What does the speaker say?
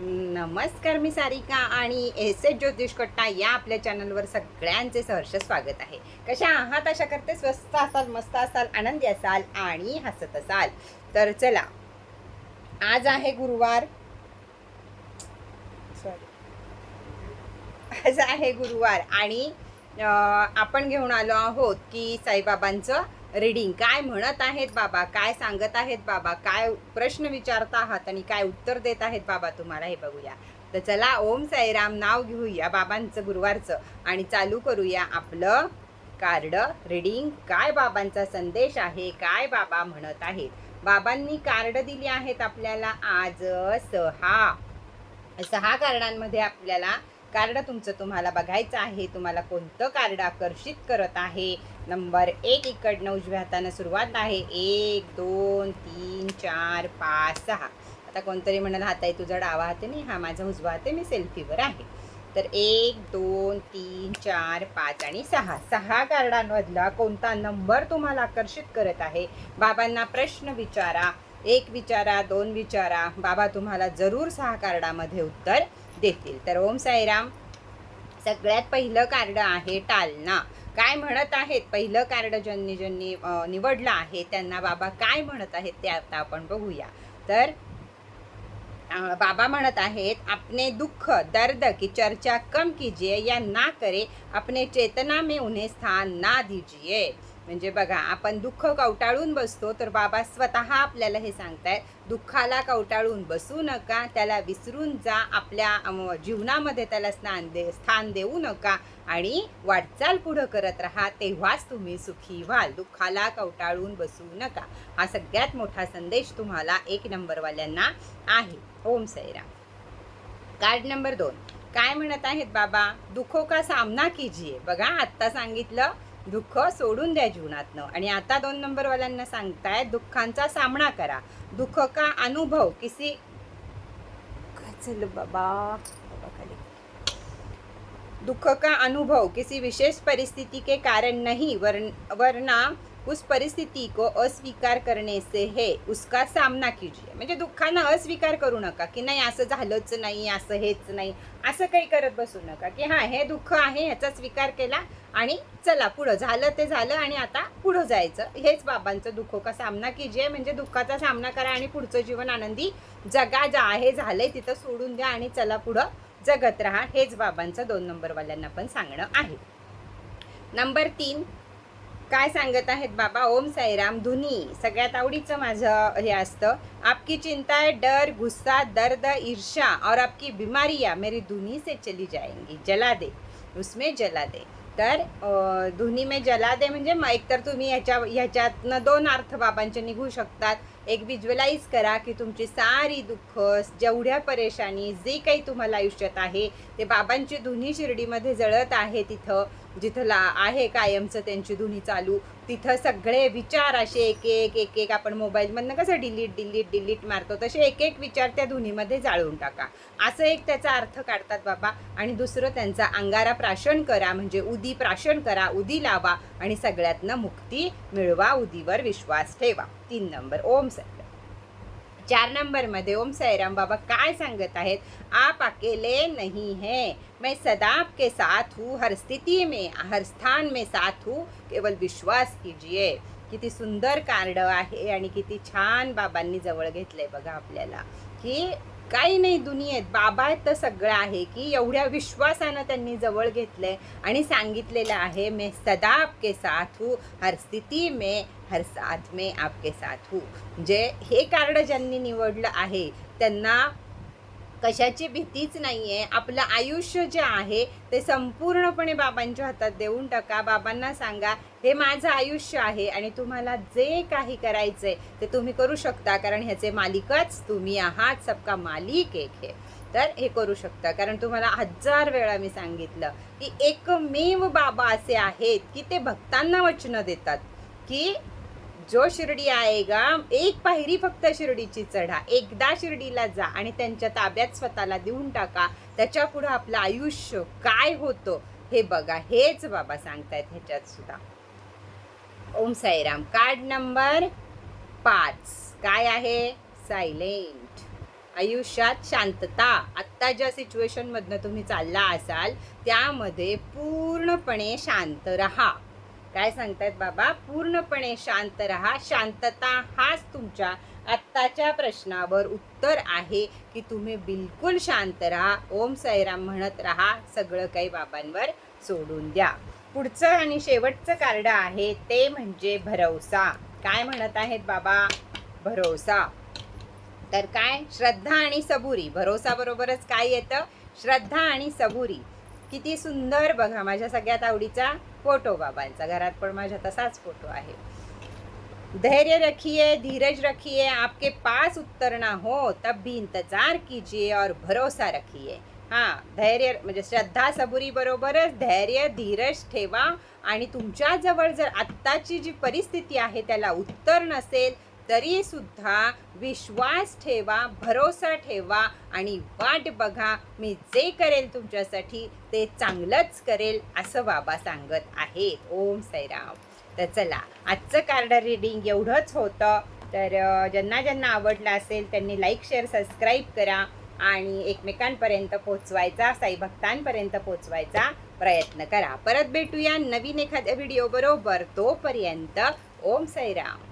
नमस्कार मी सारिका आणि S S ज्योतिष कट्टा या आपल्या चॅनलवर सगळ्यांचे सहर्ष स्वागत आहे. कशा आहात? अशा करते स्वस्त असाल मस्त असाल आनंदी असाल आणि हसत असाल. तर चला आज आहे गुरुवार. सॉरी आज आहे गुरुवार आणि आपण घेऊन आलो आहोत की साईबाबांचं रीडिंग. काय म्हणत आहेत बाबा? काय सांगत आहेत बाबा? काय प्रश्न विचारत आहात आणि काय उत्तर देत आहेत बाबा? तुम्हाला हे बघूया. तर चला ओम साईराम नाव घेऊया बाबांचं गुरुवारचं आणि चालू करूया आपलं कार्ड रीडिंग. काय बाबांचा संदेश आहे? काय बाबा म्हणत आहेत? बाबांनी कार्ड दिली आहेत आपल्याला आज सहा. सहा कार्डांमध्ये आपल्याला कार्ड तुमचं तुम्हाला बघायचं आहे. तुम्हाला कोणतं कार्ड आकर्षित करत आहे? नंबर एक इकडनं उजव्या हातानं सुरुवात आहे. एक दोन तीन चार पाच सहा. आता कोणतरी म्हणाल हात आहे तुझा डावा हात नाही हा माझा उजवा हात आहे मी सेल्फीवर आहे. तर एक दोन तीन चार पाच आणि सहा. सहा कार्डांमधला कोणता नंबर तुम्हाला आकर्षित करत आहे? बाबांना प्रश्न विचारा एक विचारा दोन विचारा. बाबा तुम्हाला जरूर सहा कार्डामध्ये उत्तर देतील. तर ओम साईराम सगळ्यात पहिलं कार्ड आहे टालना. काय म्हणत आहेत? पहिलं कार्ड ज्यांनी ज्यांनी निवडलं आहे त्यांना बाबा काय म्हणत आहेत ते आता आपण बघूया. तर बाबा म्हणत आहेत अपने दुःख दर्द की चर्चा कम कीजिए या ना करे अपने चेतना में उन्हें स्थान ना दीजिए. म्हणजे बघा आपण दुःख कवटाळून बसतो तर बाबा स्वतः आपल्याला हे सांगतायत दुःखाला कवटाळून बसू नका त्याला विसरून जा आपल्या जीवनामध्ये त्याला स्नान दे स्थान देऊ नका आणि वाटचाल पुढं करत राहा तेव्हाच तुम्ही सुखी व्हाल. दुःखाला कवटाळून बसू नका. हा सगळ्यात मोठा संदेश तुम्हाला एक नंबरवाल्यांना आहे. ओम सैराम कार्ड नंबर दोन. काय म्हणत आहेत बाबा? दुखो का सामना कीजिए बघा आत्ता सांगितलं दुःख सोडून द्या जीवनातनं. आणि आता दोन नंबरवाल्यांना सांगताय दुःखांचा सामना करा. दुःख का अनुभव? किसी चल बाबा. बाबा खाली. दुख का अनुभव? किसी विशेष परिस्थिति के कारण नहीं वर वरना उस परिस्थिती को अस्वीकार करणे से हे उसका सामना कीजिए। म्हणजे दुःखानं अस्वीकार करू नका की नाही असं झालंच नाही असं हेच नाही असं काही करत बसू नका की हां हे दुःख आहे ह्याचा स्वीकार केला आणि चला पुढं झालं ते झालं आणि आता पुढं जायचं. हेच बाबांचं दुःख. का सामना कीजिए म्हणजे दुःखाचा सामना करा आणि पुढचं जीवन आनंदी जगा जा आहे झालंय तिथं सोडून द्या आणि चला पुढं जगत राहा. हेच बाबांचं दोन नंबरवाल्यांना पण सांगणं आहे. नंबर तीन काय सांगत आहेत बाबा? ओम साईराम धुनी. सगळ्यात आवडीचं माझं हे असतं आपकी चिंता है डर गुस्सा दर्द ईर्षा और आपकी बीमारिया मेरी धुनी से चली जाएंगी. जला दे. उसमें जला दे. तर धुनी में जला दे म्हणजे मग एकतर तुम्ही ह्याच्या ह्याच्यातनं दोन अर्थ बाबांचे निघू शकतात. एक विज्युअलाइज करा की तुमची सारी दुःख जेवढ्या परेशानी जे काही तुम्हाला आयुष्यात आहे ते बाबांची धुनी शिर्डीमध्ये जळत आहे तिथं जिथं ला आहे कायमचं त्यांची धुनी चालू. तिथं सगळे विचार असे एक एक एक एक आपण मोबाईलमधनं कसं डिलीट डिलीट डिलीट मारतो तसे एक एक विचार त्या धुनीमध्ये जाळून टाका. असं एक त्याचा अर्थ काढतात बाबा. आणि दुसरं त्यांचा अंगारा प्राशन करा म्हणजे उदी प्राशन करा उदी लावा आणि सगळ्यातनं मुक्ती मिळवा उदीवर विश्वास ठेवा. तीन नंबर. ओम साईराम चार नंबरमध्ये ओम साईराम बाबा काय सांगत आहेत? आप अकेले नहीं है. मैं सदा आपके साथ हूँ. हर स्थिति में हर स्थान में साथ हूँ. केवल विश्वास कीजिए. किती सुंदर कार्ड आहे आणि किती छान बाबांनी जवळ घेतलंय बघा आपल्याला. की काही नाही दुनियेत. बाबा तर सगळं आहे की एवढ्या विश्वासानं त्यांनी जवळ घेतलंय आणि सांगितलेलं आहे मे सदा आपके साथ हूँ हर स्थिति में हर साथ में आपके साथ हूँ. म्हणजे हे कार्ड ज्यांनी निवडलं आहे त्यांना कशाची भीतीच नाही आहे आपलं आयुष्य जे आहे ते संपूर्णपणे बाबांच्या हातात देऊन टाका. बाबांना सांगा हे माझं आयुष्य आहे आणि तुम्हाला जे काही करायचं आहे ते तुम्ही करू शकता. कारण ह्याचे मालिकच तुम्ही आहात सबका मालिक एक हे. तर हे करू शकता. कारण तुम्हाला हजार वेळा मी सांगितलं की एकमेव बाबा असे आहेत की ते भक्तांना वचनं देतात. की जो शिर्डी आएगा एक पायरी फक्त शिर्डीची चढा. एकदा शिर्डीला जा आणि त्यांच्या ताब्यात स्वतःला देऊन टाका. त्याच्या पुढं आपलं आयुष्य काय होतं हे बघा. हेच बाबा सांगतायत ह्याच्यात सुद्धा. ओम साईराम. कार्ड नंबर पाच. काय आहे? सायलेंट. आयुष्यात शांतता. आत्ता ज्या सिच्युएशनमधनं तुम्ही चालला असाल त्यामध्ये पूर्णपणे शांत रहा. काय सांगतायत बाबा? पूर्णपणे शांत रहा. शांतता हाच तुमच्या आत्ताच्या प्रश्नावर उत्तर आहे की तुम्ही बिलकुल शांत रहा. ओम साईराम म्हणत राहा. सगळं काही बाबांवर सोडून द्या. पुढचं आणि शेवटचं कार्ड आहे ते म्हणजे भरवसा. काय म्हणत आहेत बाबा? भरोसा तर काय? श्रद्धा आणि सबुरी. भरोसा बरोबरच काय येतं? श्रद्धा आणि सबुरी. किती सुंदर बघा माझ्या सगळ्यात आवडीचा. फोटो बाबांचा घरात पण माझ्या तसाच फोटो आहे. धैर्य रखिए धीरज रखिए आपके पास उतरना हो तब भी इंतजार कीजिए और भरोसा रखिए. हां धैर्य म्हणजे श्रद्धा सबुरी बरोबरच धैर्य धीरज ठेवा आणि तुमच्याजवळ जर आत्ताची जी परिस्थिती आहे त्याला उत्तर नसेल तरी सुद्धा विश्वास ठेवा भरोसा ठेवा आणि वाट बघा मी जे करेल तुमच्यासाठी ते चांगलंच करेल असं बाबा सांगत आहेत. ओम साईराम. तर चला आजचं कार्ड रिडिंग एवढंच होतं. तर ज्यांना ज्यांना आवडलं असेल त्यांनी लाईक शेअर सबस्क्राईब करा आणि एकमेकांपर्यंत पोचवायचा साई भक्तांपर्यंत पोचवायचा प्रयत्न करा. परत भेटूया नवीन एखाद्या व्हिडिओ बरोबर. तोपर्यंत ओम साईराम.